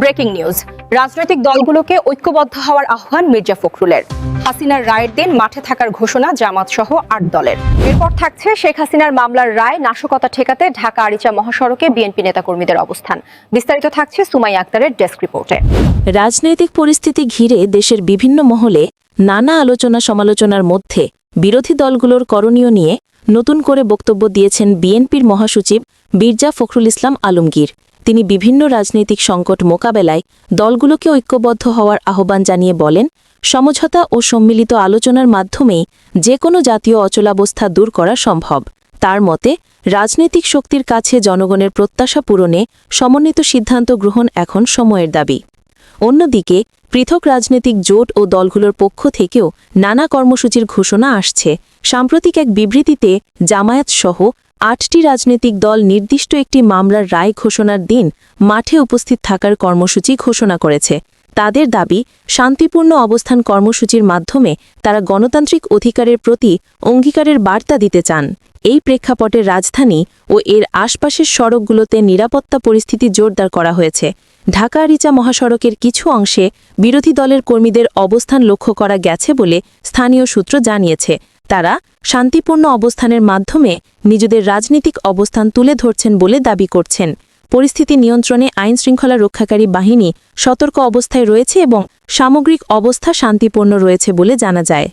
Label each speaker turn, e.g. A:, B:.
A: Breaking news. রাজনৈতিক দলগুলোকে ঐক্যবদ্ধ হওয়ার আহ্বান মির্জা ফখরুলের। হাসিনার রায়ের দিন মাঠে থাকার ঘোষণা জামাত সহ আট দলের। এরপর থাকছে শেখ হাসিনার মামলার রায় নাশকতা ঠেকাতে ঢাকা আরিচা মহাসড়কে বিএনপি নেতাকর্মীদের অবস্থান। বিস্তারিত থাকছে সুমাই আক্তারের ডেস্ক রিপোর্টে।
B: রাজনৈতিক পরিস্থিতি ঘিরে দেশের বিভিন্ন মহলে নানা আলোচনা সমালোচনার মধ্যে বিরোধী দলগুলোর করণীয় নিয়ে নতুন করে বক্তব্য দিয়েছেন বিএনপির মহাসচিব বীরজা ফখরুল ইসলাম আলমগীর। তিনি বিভিন্ন রাজনৈতিক সংকট মোকাবেলায় দলগুলোকে ঐক্যবদ্ধ হওয়ার আহ্বান জানিয়ে বলেন, সমঝোতা ও সম্মিলিত আলোচনার মাধ্যমেই যে কোনো জাতীয় অচলাবস্থা দূর করা সম্ভব। তার মতে, রাজনৈতিক শক্তির কাছে জনগণের প্রত্যাশা পূরণে সমন্বিত সিদ্ধান্ত গ্রহণ এখন সময়ের দাবি। অন্যদিকে, পৃথক রাজনৈতিক জোট ও দলগুলোর পক্ষ থেকেও নানা কর্মসূচির ঘোষণা আসছে। সাম্প্রতিক এক বিবৃতিতে জামায়াত সহ আটটি রাজনৈতিক দল নির্দিষ্ট একটি মামলার রায় ঘোষণার দিন মাঠে উপস্থিত থাকার কর্মসূচি ঘোষণা করেছে। তাদের দাবি, শান্তিপূর্ণ অবস্থান কর্মসূচির মাধ্যমে তারা গণতান্ত্রিক অধিকারের প্রতি অঙ্গীকারের বার্তা দিতে চান। এই প্রেক্ষাপটে রাজধানী ও এর আশপাশের সড়কগুলোতে নিরাপত্তা পরিস্থিতি জোরদার করা হয়েছে। ঢাকা রিচা মহাসড়কের কিছু অংশে বিরোধী দলের কর্মীদের অবস্থান লক্ষ্য করা গেছে বলে স্থানীয় সূত্র জানিয়েছে। তারা শান্তিপূর্ণ অবস্থানের মাধ্যমে নিজেদের রাজনৈতিক অবস্থান তুলে ধরছেন বলে দাবি করছেন। পরিস্থিতি নিয়ন্ত্রণে আইন শৃঙ্খলা রক্ষাকারী বাহিনী সতর্ক অবস্থায় রয়েছে এবং সামগ্রিক অবস্থা শান্তিপূর্ণ রয়েছে বলে জানা যায়।